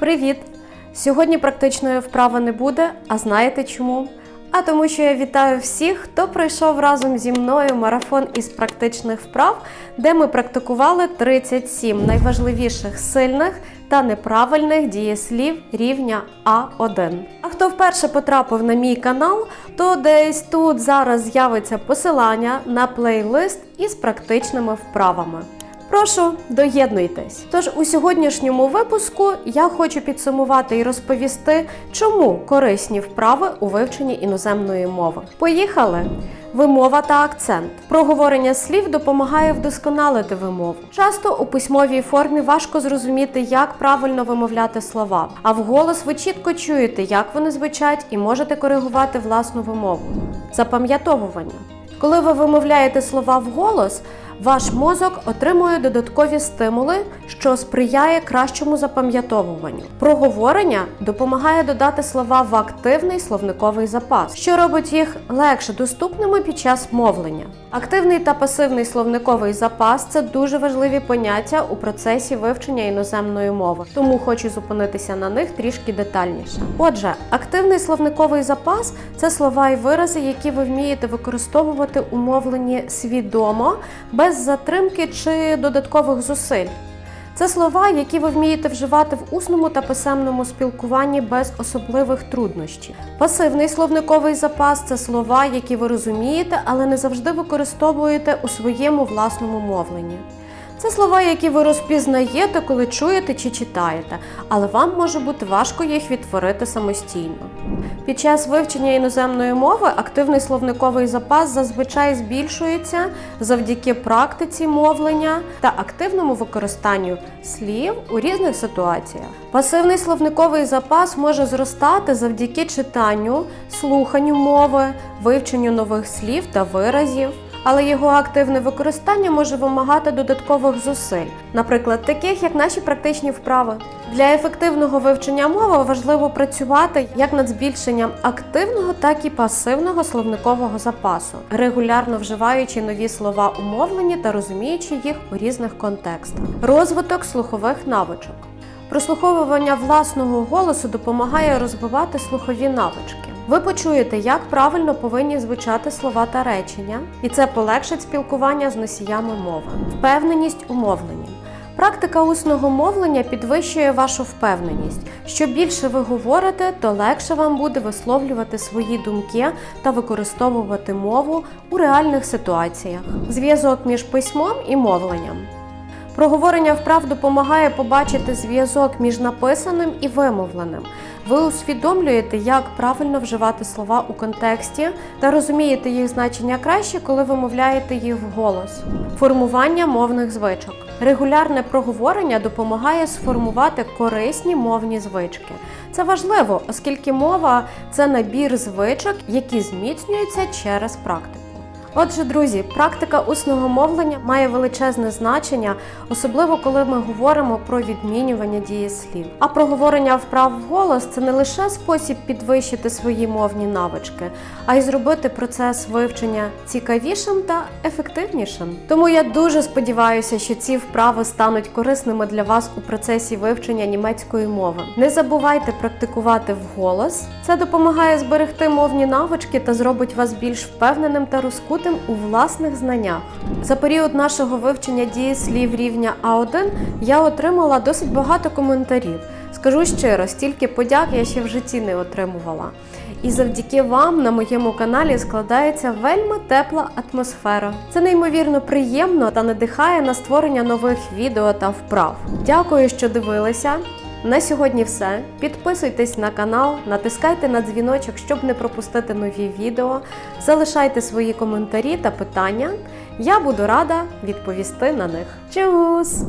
Привіт! Сьогодні практичної вправи не буде, а знаєте чому? А тому, що я вітаю всіх, хто пройшов разом зі мною марафон із практичних вправ, де ми практикували 37 найважливіших сильних та неправильних дієслів рівня А1. А хто вперше потрапив на мій канал, то десь тут зараз з'явиться посилання на плейлист із практичними вправами. Прошу, доєднуйтесь. Тож у сьогоднішньому випуску я хочу підсумувати і розповісти, чому корисні вправи у вивченні іноземної мови. Поїхали! Вимова та акцент. Проговорення слів допомагає вдосконалити вимову. Часто у письмовій формі важко зрозуміти, як правильно вимовляти слова, а вголос ви чітко чуєте, як вони звучать, і можете коригувати власну вимову. Запам'ятовування. Коли ви вимовляєте слова вголос, ваш мозок отримує додаткові стимули, що сприяє кращому запам'ятовуванню. Проговорення допомагає додати слова в активний словниковий запас, що робить їх легше доступними під час мовлення. Активний та пасивний словниковий запас це дуже важливі поняття у процесі вивчення іноземної мови, тому хочу зупинитися на них трішки детальніше. Отже, активний словниковий запас це слова і вирази, які ви вмієте використовувати у мовленні свідомо, без затримки чи додаткових зусиль. Це слова, які ви вмієте вживати в усному та писемному спілкуванні без особливих труднощів. Пасивний словниковий запас це слова, які ви розумієте, але не завжди використовуєте у своєму власному мовленні. Це слова, які ви розпізнаєте, коли чуєте чи читаєте, але вам може бути важко їх відтворити самостійно. Під час вивчення іноземної мови активний словниковий запас зазвичай збільшується завдяки практиці мовлення та активному використанню слів у різних ситуаціях. Пасивний словниковий запас може зростати завдяки читанню, слуханню мови, вивченню нових слів та виразів. Але його активне використання може вимагати додаткових зусиль, наприклад, таких як наші практичні вправи. Для ефективного вивчення мови важливо працювати як над збільшенням активного, так і пасивного словникового запасу, регулярно вживаючи нові слова у мовленні та розуміючи їх у різних контекстах. Розвиток слухових навичок. Прослуховування власного голосу допомагає розвивати слухові навички. Ви почуєте, як правильно повинні звучати слова та речення, і це полегшить спілкування з носіями мови. Впевненість у мовленні. Практика усного мовлення підвищує вашу впевненість. Що більше ви говорите, то легше вам буде висловлювати свої думки та використовувати мову у реальних ситуаціях. Зв'язок між письмом і мовленням. Проговорення вправ допомагає побачити зв'язок між написаним і вимовленим. Ви усвідомлюєте, як правильно вживати слова у контексті та розумієте їх значення краще, коли вимовляєте їх вголос. Формування мовних звичок. Регулярне проговорення допомагає сформувати корисні мовні звички. Це важливо, оскільки мова це набір звичок, які зміцнюються через практику. Отже, друзі, практика усного мовлення має величезне значення, особливо коли ми говоримо про відмінювання дієслів. А проговорення вправ вголос це не лише спосіб підвищити свої мовні навички, а й зробити процес вивчення цікавішим та ефективнішим. Тому я дуже сподіваюся, що ці вправи стануть корисними для вас у процесі вивчення німецької мови. Не забувайте практикувати вголос. Це допомагає зберегти мовні навички та зробить вас більш впевненим та розкутим у власних знаннях. За період нашого вивчення дієслів рівня А1 я отримала досить багато коментарів. Скажу щиро, стільки подяк я ще в житті не отримувала. І завдяки вам на моєму каналі складається вельми тепла атмосфера. Це неймовірно приємно та надихає на створення нових відео та вправ. Дякую, що дивилися. На сьогодні все. Підписуйтесь на канал, натискайте на дзвіночок, щоб не пропустити нові відео. Залишайте свої коментарі та питання. Я буду рада відповісти на них. Чус!